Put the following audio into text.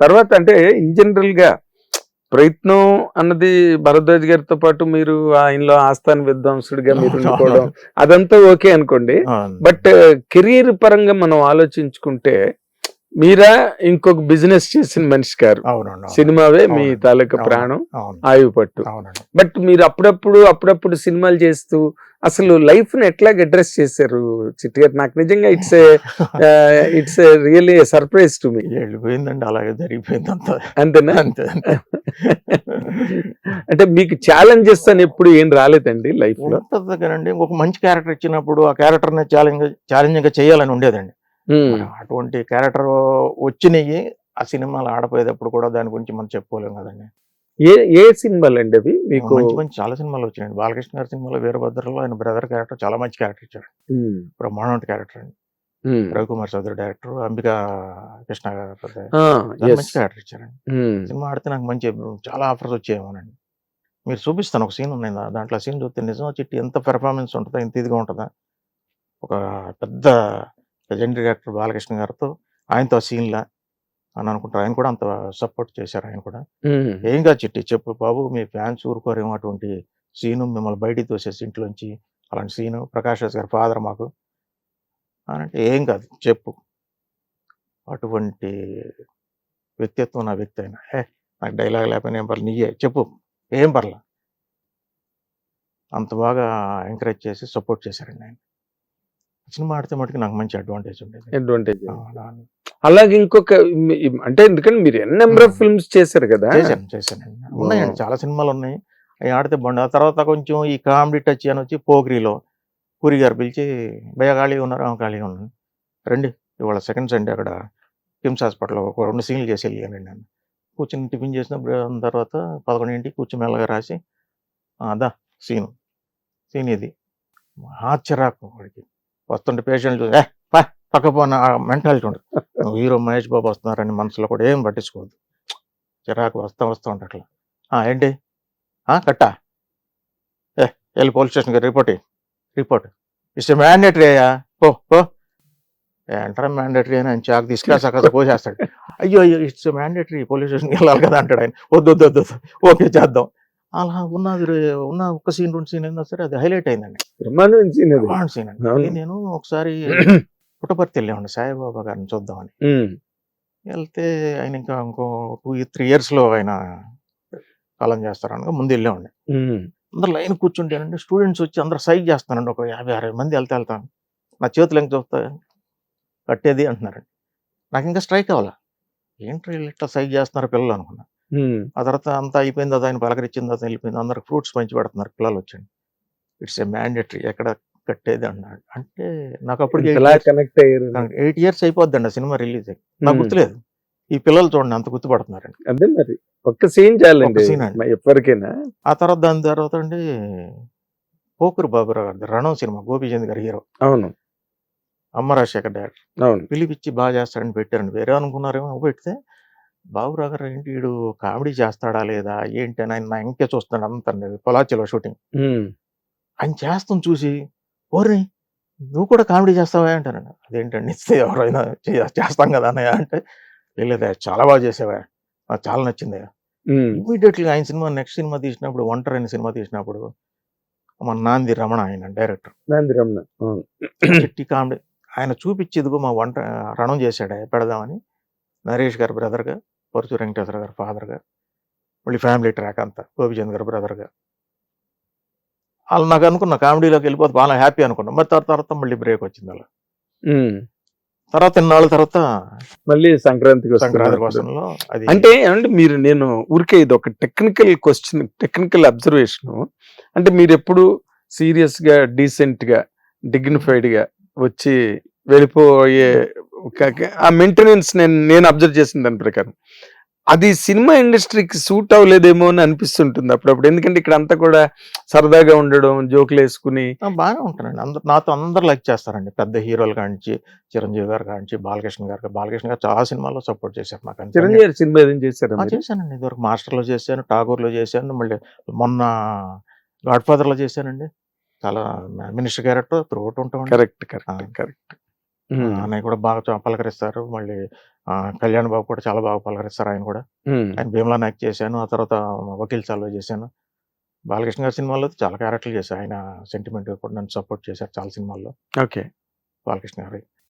తర్వాత అంటే ఇన్ జనరల్గా ప్రయత్నం అన్నది భరద్వాజ్ గారితో పాటు మీరు ఆయనలో ఆస్థాన విద్వాంసుడిగా మీరు ఉండిపోవడం అదంతా ఓకే అనుకోండి. బట్ కెరీర్ పరంగా మనం ఆలోచించుకుంటే మీరా ఇంకొక బిజినెస్ చేసిన మనిషి గారు. సినిమావే మీ. తాలూకా. ప్రాణం ఆయువు పట్టు. అవునండి. బట్ మీరు అప్పుడప్పుడు అప్పుడప్పుడు సినిమాలు చేస్తూ అసలు లైఫ్ని ఎట్లా అడ్రస్ చేశారు? చిట్టి గారు నాకు నిజంగా it's it's really surprise to me. వెళ్ళిపోయిందండి అలాగే జరిగిపోయింది అంత. అంతేనా? అంతే అంటే మీకు ఛాలెంజెస్ అని ఎప్పుడు ఏం రాలేదండి లైఫ్లో ఒక మంచి క్యారెక్టర్ ఇచ్చినప్పుడు ఆ క్యారెక్టర్ ఛాలెంజ్ ఛాలెంజింగ్గా చేయాలని ఉండేదండి. అటువంటి క్యారెక్టర్ వచ్చినాయి ఆ సినిమాలు ఆడపోయేటప్పుడు కూడా దాని గురించి మనం చెప్పుకోలేం కదండి. ఏ ఏ సినిమాలు అండి అవి? మీకు మంచి మంచి చాలా సినిమాలు వచ్చినాయండి. బాలకృష్ణ గారి సినిమాలో వీరభద్రలో ఆయన బ్రదర్ క్యారెక్టర్ చాలా మంచి క్యారెక్టర్ ఇచ్చాడు. బ్రహ్మాండ క్యారెక్టర్ అండి. రవికుమార్ చౌదరి డైరెక్టర్ అంబికా కృష్ణ గారు మంచి క్యారెక్టర్ ఇచ్చారండి. సినిమా ఆడితే నాకు మంచి చాలా ఆఫర్స్ వచ్చాయేమోనండి. మీరు చూపిస్తాను ఒక సీన్ ఉన్నాయి దాంట్లో సీన్ చూస్తే నిజం చిట్టి ఎంత పెర్ఫార్మెన్స్ ఉంటుందా ఎంత ఇదిగా ఉంటుందా? ఒక పెద్ద లెజెండరీ డైరెక్టర్ బాలకృష్ణ గారితో ఆయనతో ఆ సీన్లా అని అనుకుంటారు. ఆయన కూడా అంత సపోర్ట్ చేశారు ఆయన కూడా. ఏం కాదు చిట్టి చెప్పు బాబు మీ ఫ్యాన్స్ ఊరుకోరేమో అటువంటి సీను మిమ్మల్ని బయటికి తోసేసి ఇంట్లోంచి అలాంటి సీను ప్రకాష్ రాజ్ గారి ఫాదర్ మాకు అని అంటే ఏం కాదు చెప్పు. అటువంటి వ్యక్తిత్వం నా వ్యక్తి అయినా ఏ నాకు డైలాగ్ లేకపోయినా ఏం పర్లేదు నీయే చెప్పు. ఏం పర్లా. అంత బాగా ఎంకరేజ్ చేసి సపోర్ట్ చేశారండి ఆయన. సినిమా ఆడితే మటుకు నాకు మంచి అడ్వాంటేజ్ ఉండేది. అడ్వాంటేజ్ అలాగే ఇంకొక అంటే ఎందుకంటే మీరు ఎన్ని నెంబర్ ఆఫ్. ఫిల్మ్స్ చేశారు కదా? చేశాను చేశానండి ఉన్నాయండి చాలా సినిమాలు ఉన్నాయి. అవి ఆడితే బాగుంది ఆ తర్వాత కొంచెం ఈ కామెడీ టచ్ అని వచ్చి పోగ్రీలో పూరి గారు పిలిచి భయ ఖాళీగా ఉన్నారు? ఆమె ఖాళీగా ఉన్నాను. రండి ఇవాళ సెకండ్ సండే అక్కడ కిమ్స్ హాస్పిటల్లో ఒక రెండు సీన్లు చేసి వెళ్ళానండి నేను కూర్చొని టిఫిన్ చేసిన తర్వాత పదకొండింటికి కూర్చొని మెల్లగా రాసి "ఆ, అదా సీను. సీన్ ఇది. ఆశ్చర్యాకు వాడికి. వస్తుంటే పేషెంట్లు "ఏ, పక్కపోయిన పక్క మెంటాలిటీ ఉండదు హీరో మహేష్ బాబు వస్తున్నారని మనసులో కూడా ఏం పట్టించుకోవద్దు. చిరాకు వస్తా వస్తూ ఉంటా అట్లా. "ఆ, ఏంటి? ఆ, కట్టా? ఏ వెళ్ళి పోలీస్ స్టేషన్కి రిపోర్ట్ రిపోర్ట్. ఇట్స్ మ్యాండేటరీ అయ్యా. పో పో. ఏంటారా మ్యాండేటరీ అని ఆయన చాకు తీసుకెళ్ళి సకాస పోసేస్తాడు. అయ్యో అయ్యో ఇట్స్ మ్యాండేటరీ పోలీస్ స్టేషన్కి వెళ్ళాలి కదా అంటాడు ఆయన. వద్దు వద్దు వద్దు. ఓకే చేద్దాం. అలా ఉన్నది రే- ఉన్న ఒక్క సీన్ రెండు సీన్ ఏందో సరే అది హైలైట్ అయిందండి. బ్రహ్మాండం సీన్ బాగుంది సీన్ అండి. నేను ఒకసారి పుట్టపర్తి వెళ్ళామండి సాయిబాబా గారిని చూద్దామని. వెళ్తే ఆయన ఇంకా ఇంకో టూ త్రీ ఇయర్స్లో ఆయన కాలం చేస్తారనగా ముందు వెళ్ళామండి. అందరు లైన్ కూర్చుంటేనండి స్టూడెంట్స్ వచ్చి అందరు సైజ్ చేస్తానండి. ఒక యాభై అరవై మంది వెళ్తే వెళ్తాను. నా చేతులు ఎంత చూస్తా కట్టేది అంటున్నారండి. నాకు ఇంకా స్ట్రైక్ అవ్వాల. ఏంటి ఇట్లా సైజ్ చేస్తున్నారు పిల్లలు అనుకున్నా. ఆ తర్వాత అంతా అయిపోయింది అది ఆయన పలకరించింది అది వెళ్ళిపోయింది. అందరికి ఫ్రూట్స్ పంచి పెడుతున్నారు పిల్లలు వచ్చండి ఇట్స్ ఏ మ్యాండేటరీ ఎక్కడ కట్టేది అన్నాడు. అంటే నాకు అప్పుడు కనెక్ట్ అయ్యారు. ఎయిట్ ఇయర్స్ అయిపోద్దండి ఆ సినిమా రిలీజ్. అయ్యి నాకు గుర్తులేదు. ఈ పిల్లలు చూడండి అంత గుర్తుపడుతున్నారండి. అదే మరి ఒక్క సీన్ ఒక్క scene అండి. ఎవరికైనా ఆ తర్వాత దాని తర్వాత అండి పోకురు బాబురావు గారి రణం సినిమా గోపీచంద్ గారి హీరో. అవును. అమ్మ రాజశేఖర్ డైరెక్టర్ అవును. పిలిపిచ్చి బాగా చేస్తాడని పెట్టారండి. వేరే అనుకున్నారేమో పెడితే బాబురావు గారు ఏంటి వీడు కామెడీ చేస్తాడా లేదా? ఏంటి అని ఆయన నా ఇంకే చూస్తున్నాడు అంతండి పొలాచిలో షూటింగ్. ఆయన చేస్తాం చూసి ఓర్ని నువ్వు కూడా కామెడీ చేస్తావా? అంటారండి అదేంటండి? ఇస్తే ఎవరైనా చేస్తాం కదా అన్నయ్య? అంటే లేదా చాలా బాగా చేసావా? నాకు చాలా నచ్చింది ఇమీడియట్లీ ఆయన సినిమా నెక్స్ట్ సినిమా తీసినప్పుడు ఒంటరి అనే సినిమా తీసినప్పుడు మన నాంది రమణ ఆయన డైరెక్టర్. నాంది రమణ. చిట్టి కామెడీ. ఆయన చూపించి ఇదిగో మా వంట రణం చేశాడు పెడదామని. నరేష్ గారి బ్రదర్గా. పరుచు వెంకటేశ్వర గారి ఫాదర్గా మళ్ళీ ఫ్యామిలీ ట్రాక్ అంతా గోపిచంద్ గారి బ్రదర్గా వాళ్ళు నాకు అనుకున్న కామెడీలోకి వెళ్ళిపోతే బాగా హ్యాపీ అనుకున్నా. మరి తర్వాత తర్వాత మళ్ళీ బ్రేక్ వచ్చింది అలా. తర్వాత ఇన్నాళ్ళ తర్వాత మళ్ళీ సంక్రాంతికి సంక్రాంతి వస్తున్నారు. కోసంలో అది అంటే అంటే మీరు నేను ఊరికే ఇది ఒక టెక్నికల్ క్వశ్చన్ టెక్నికల్ అబ్జర్వేషన్ అంటే మీరు ఎప్పుడు సీరియస్గా డీసెంట్గా డిగ్నిఫైడ్గా వచ్చి వెళ్ళిపోయే ఆ మెయింటెనెన్స్ నేను నేను అబ్జర్వ్ చేసిన దాని ప్రకారం. అది సినిమా ఇండస్ట్రీకి సూట్ అవ్వలేదేమో అని అనిపిస్తుంటుంది అప్పుడప్పుడు. ఎందుకంటే ఇక్కడ అంతా కూడా సరదాగా ఉండడం జోకులు వేసుకుని. ఆ, బాగానే ఉంటానండి అందరు నాతో అందరు లైక్ చేస్తారండి. పెద్ద హీరోలు కానించి చిరంజీవి గారు కానించి బాలకృష్ణ గారు బాలకృష్ణ గారు చాలా సినిమాలో సపోర్ట్ చేశారు నాకు చిరంజీవి గారి సినిమా ఏదైనా చేశారా? చేశానండి. ఇదివరకు మాస్టర్లో చేశాను టాగూర్లో చేశాను మళ్ళీ మొన్న గాడ్ ఫాదర్లో చేశానండి. చాలా మినిస్టర్ క్యారెక్టర్ త్రూఅవుట్ ఉంటామండి. కరెక్ట్. Correct correct. అన్నయ్య కూడా బాగా పలకరిస్తారు. మళ్ళీ కళ్యాణ్ బాబు కూడా చాలా బాగా పలకరిస్తారు ఆయన కూడా. ఆయన భీమ్లా నాయక్ చేశాను. ఆ తర్వాత వకీల్ చాలు చేశాను. బాలకృష్ణ గారి సినిమాల్లో చాలా క్యారెక్టర్లు చేశాను ఆయన సెంటిమెంట్ కూడా నన్ను సపోర్ట్ చేశారు చాలా సినిమాల్లో. ఓకే. బాలకృష్ణ గారి.